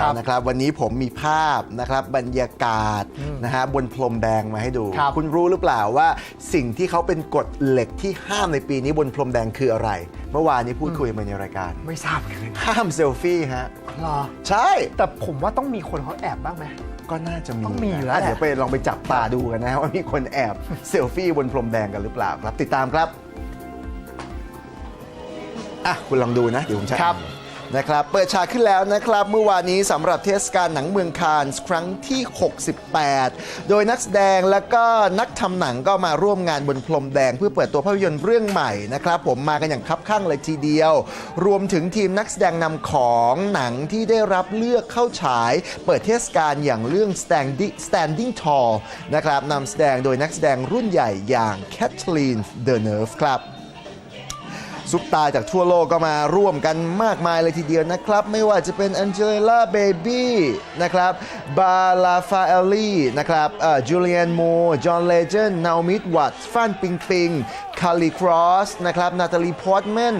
ครับนะครับวันนี้ผมมีภาพนะครับบรรยากาศนะฮะบนพรมแดงมาให้ดู ครับณรู้หรือเปล่าว่าสิ่งที่เขาเป็นกฎเหล็กที่ห้ามในปีนี้บนพรมแดงคืออะไร เมื่อวานนี้พูดคุยมาในรายการ ไม่ทราบเลยห้ามเซลฟี่ฮะหรอ ใช่ แต่ผมว่าต้องมีคนเขาแอบบ้างไหม ก็น่าจะมีต้องมีอยู่แล้วะแหละ เดี๋ยวไปลองไปจับตาดูกันนะ ว่ามีคนแอบเซลฟี่บนพรมแดงกันหรือเปล่าครับ ติดตามครับ อะ คุณลองดูนะ เดี๋ยวผมจะครับอ่าน นะครับเปิดฉากขึ้นแล้วนะครับ เมื่อวานนี้สำหรับเทศกาลหนังเมืองคานส์ครั้งที่ 68 โดยนักแสดงและก็นักทำหนังก็มาร่วมงานบนพรมแดงเพื่อเปิดตัวภาพยนตร์เรื่องใหม่นะครับ ผมมากันอย่างคับข้างเลยทีเดียว รวมถึงทีมนักแสดงนำของหนังที่ได้รับเลือกเข้าฉาย เปิดเทศกาลอย่างเรื่อง Standing, Standing Tall นะครับนำแสดงโดยนักแสดงรุ่นใหญ่อย่างแคทลีนเดอ n เนิร์ฟครับ ซุปตาจากทั่วโลกก็มาร่วมกันมากมายเลยทีเดียวนะครับ ไม่ว่าจะเป็นแองเจลิล่าเบบี้นะครับบาลาฟาเอลลี่นะครับจูเลียนโมจอห์นเลเจนนามิดวัตฟันปิงปิงคาลีครอสนะครับนาตาลีพอร์ตแมน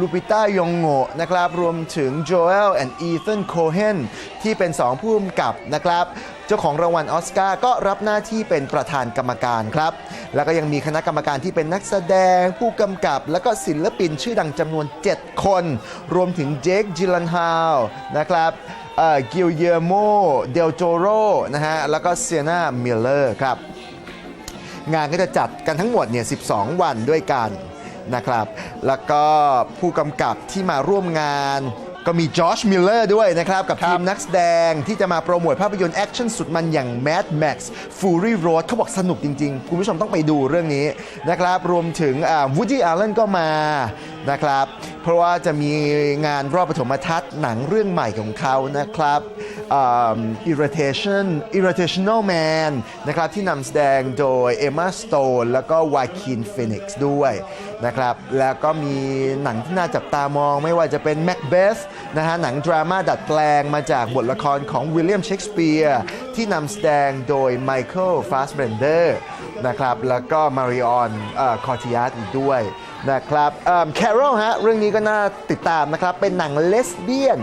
ลูปิต้ายองโงนะครับรวมถึงโจเอลแอนด์อีธานโคเฮนที่เป็น 2 ผู้กำกับนะครับเจ้าของรางวัลออสการ์ก็รับหน้าที่เป็นประธานกรรมการครับ แล้วก็ยังมีคณะกรรมการที่เป็นนักแสดง ผู้กำกับ แล้วก็ศิลปินชื่อดังจำนวน 7 คน รวมถึงเจคจิลันฮาวนะครับกิลเยโมเดลโจโรนะฮะแล้วก็เซียนามิลเลอร์ครับ งานก็จะจัดกันทั้งหมดเนี่ย 12 วันด้วยกัน นะครับ แล้วก็ผู้กำกับที่มาร่วมงานก็มีจอชมิลเลอร์ด้วยนะครับกับครับทีมนักแสดงที่จะมาโปรโมทภาพยนตร์แอคชั่นสุดมันอย่าง Mad Max Fury Road เขาบอกสนุกจริง ๆ คุณผู้ชมต้องไปดูเรื่องนี้นะครับ รวมถึงวูดดี้อาร์เลนก็มานะครับ เพราะว่าจะมีงานรอบปฐมทัศน์หนังเรื่องใหม่ของเขานะครับอ่า Irritation Irritational Man นะครับที่นำแสดงโดย Emma Stone แล้วก็วาคินเฟนิกซ์ด้วยนะครับแล้วก็มีหนังที่น่าจับตามองไม่ว่าจะเป็น Macbeth นะฮะหนังดราม่าดัดแปลงมาจากบทละครของวิลเลียมเชกสเปียร์ที่นำแสดงโดยไมเคิลฟาสเบนเดอร์นะครับแล้วก็มาริออนคอร์ติยาอีกด้วยนะครับแคโรลฮะเรื่องนี้ก็น่าติดตามนะครับเป็นหนังเลสเบี้ยน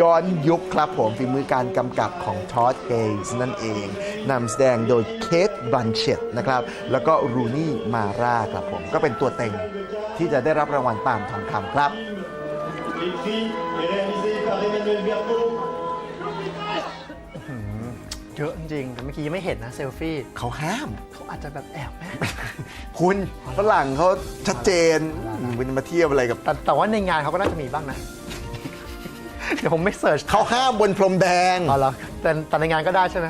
ย้อนยุคครับผมฝีมือการกำกับของทอ d เกย์นั่นเองนำแสดงโดยเคทบันเชตนะครับ แล้วก็รูนี่มาร่าครับผม ก็เป็นตัวเต็งที่จะได้รับรางวัลปาล์มทองคำครับ Écrit et réalisé par Emmanuel Berthaud. เยอะจริงๆแต่เมื่อกี้ยังไม่เห็นนะเซลฟี่เขาห้าม เขาอาจจะแบบแอบไหมคุณฝรั่งเขาชัดเจนคุณจะมาเทียบอะไรกับ แต่แต่ว่าในงานเขาก็น่าจะมีบ้างนะเดี๋ยวผมไม่เสิร์ชเขาห้ามบนพรมแดง อ๋อเหรอแต่แต่ในงานก็ได้ใช่ไหม